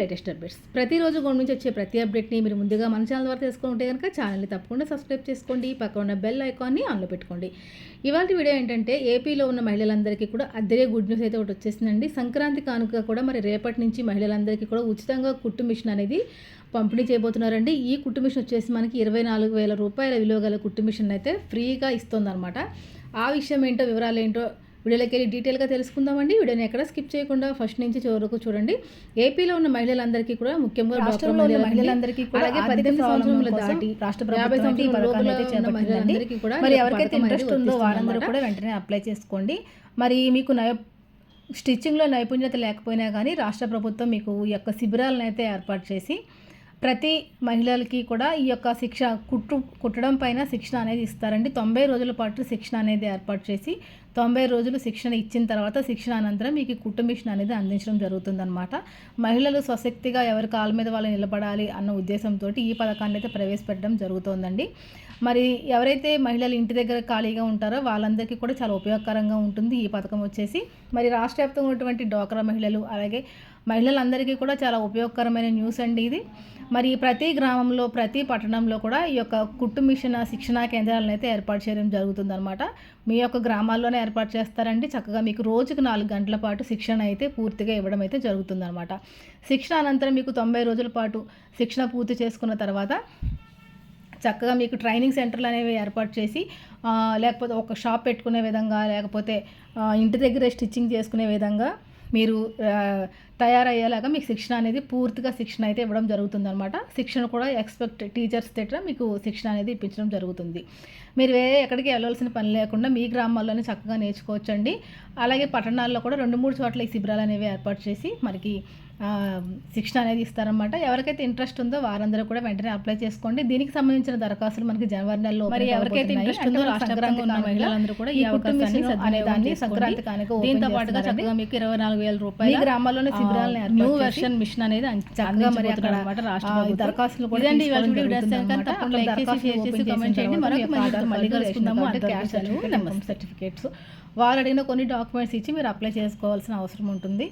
Latest updates. ప్రతిరోజు government నుంచి వచ్చే ప్రతి అప్డేట్ని మీరు ముందుగా మన ఛానల్ ద్వారా తెలుసుకుంటే కనుక ఛానల్ని తప్పకుండా సబ్స్క్రైబ్ చేసుకోండి పక్కన ఉన్న బెల్ ఐకాన్ని ఆన్లో పెట్టుకోండి. ఇవాళ వీడియో ఏంటంటే ఏపీలో ఉన్న మహిళలందరికీ కూడా అద్దరే గుడ్ న్యూస్ అయితే ఒకటి వచ్చేసిందండి. సంక్రాంతి కానుక కూడా మరి రేపటి నుంచి మహిళలందరికీ కూడా ఉచితంగా కుట్టు మిషన్ అనేది పంపిణీ చేయబోతున్నారండి. ఈ కుట్టు మిషన్ వచ్చేసి మనకి ఇరవై నాలుగు వేల రూపాయల విలువ గల కుట్టు మిషన్ అయితే ఫ్రీగా ఇస్తుందన్నమాట. ఆ విషయం ఏంటో వివరాలు ఏంటో వీడియోలోకి వెళ్ళి డీటెయిల్గా తెలుసుకుందామండి. వీడియోని ఎక్కడ స్కిప్ చేయకుండా ఫస్ట్ నుంచి చివరి వరకు చూడండి. ఏపీలో ఉన్న మహిళలందరికీ కూడా ముఖ్యంగా మహిళలందరికీ కూడా పద్దెనిమిది సంవత్సరాల దాటి రాష్ట్ర యాభై సంవత్సరాల కూడా మరి ఎవరికైతే ఇంట్రెస్ట్ ఉందో వారందరూ. కూడా వెంటనే అప్లై చేసుకోండి. మరి మీకు నయ స్టిచ్చింగ్లో నైపుణ్యత లేకపోయినా కానీ రాష్ట్ర ప్రభుత్వం మీకు ఈ యొక్క శిబిరాలను అయితే ఏర్పాటు చేసి ప్రతి మహిళలకి కూడా ఈ యొక్క శిక్ష కుట్టు కుట్టడం పైన శిక్షణ అనేది ఇస్తారండి. తొంభై రోజుల పాటు శిక్షణ అనేది ఏర్పాటు చేసి తొంభై రోజులు శిక్షణ ఇచ్చిన తర్వాత శిక్షణ అనంతరం మీకు ఈ కుట్టు మిషన్ అనేది అందించడం జరుగుతుందన్నమాట. మహిళలు స్వశక్తిగా ఎవరి కాళ్ళ మీద వాళ్ళు నిలబడాలి అన్న ఉద్దేశంతో ఈ పథకాన్ని అయితే ప్రవేశపెట్టడం జరుగుతోందండి. మరి ఎవరైతే మహిళలు ఇంటి దగ్గర ఖాళీగా ఉంటారో వాళ్ళందరికీ కూడా చాలా ఉపయోగకరంగా ఉంటుంది ఈ పథకం వచ్చేసి. మరి రాష్ట్ర వ్యాప్తంగా ఉన్నటువంటి డోక్రా మహిళలు అలాగే మహిళలందరికీ కూడా చాలా ఉపయోగకరమైన న్యూస్ అండి ఇది. మరి ప్రతి గ్రామంలో ప్రతి పట్టణంలో కూడా ఈ యొక్క కుట్టు మిషన్ శిక్షణా కేంద్రాలను అయితే ఏర్పాటు చేయడం జరుగుతుందన్నమాట. మీ యొక్క గ్రామాల్లోనే ఏర్పాటు చేస్తారండి. చక్కగా మీకు రోజుకు నాలుగు గంటల పాటు శిక్షణ అయితే పూర్తిగా ఇవ్వడం అయితే జరుగుతుందన్నమాట. శిక్షణ అనంతరం మీకు తొంభై రోజుల పాటు శిక్షణ పూర్తి చేసుకున్న తర్వాత చక్కగా మీకు ట్రైనింగ్ సెంటర్లు అనేవి ఏర్పాటు చేసి లేకపోతే ఒక షాప్ పెట్టుకునే విధంగా లేకపోతే ఇంటి దగ్గరే స్టిచ్చింగ్ చేసుకునే విధంగా మీరు తయారయ్యేలాగా మీకు శిక్షణ అనేది పూర్తిగా శిక్షణ అయితే ఇవ్వడం జరుగుతుందన్నమాట. శిక్షణ కూడా ఎక్స్పెక్ట్ టీచర్స్ దగ్గర మీకు శిక్షణ అనేది ఇప్పించడం జరుగుతుంది. మీరు వేరే ఎక్కడికి వెళ్ళవలసిన పని లేకుండా మీ గ్రామాల్లోనే చక్కగా నేర్చుకోవచ్చండి. అలాగే పట్టణాల్లో కూడా రెండు మూడు చోట్ల ఈ శిబిరాలు అనేవి ఏర్పాటు చేసి మనకి శిక్షణ అనేది ఇస్తారనమాట ఎవరికైతే ఇంట్రెస్ట్ ఉందో వారందరూ కూడా వెంటనే అప్లై చేసుకోండి దీనికి సంబంధించిన దరఖాస్తులు మనకి జనవరి నెలలో మరి ఎవరికైతే ఇంట్రెస్ట్ ఉందో రాష్ట్ర వ్యాప్తంగా ఉన్న మహిళలందరూ కూడా ఈ అవకాశాన్ని సద్వినియోగం సంక్రాంతి. కానుక దీంతో పాటుగా. చక్కగా మీకు ఇరవై నాలుగు వేల రూపాయలు గ్రామాల్లోనే శిబిరాలను న్యూ వెర్షన్ మిషన్ అనేది చక్కగా మరి అక్కడ రాష్ట్ర. దరఖాస్తులు కూడా ఇదండి కామెంట్ చేయండి. మరొక మళ్ళీ కలుసుకుందాము. క్యాష్ సర్టిఫికేట్స్ వాళ్ళు అడిగిన కొన్ని డాక్యుమెంట్స్ ఇచ్చి మీరు అప్లై చేసుకోవాల్సిన అవసరం ఉంటుంది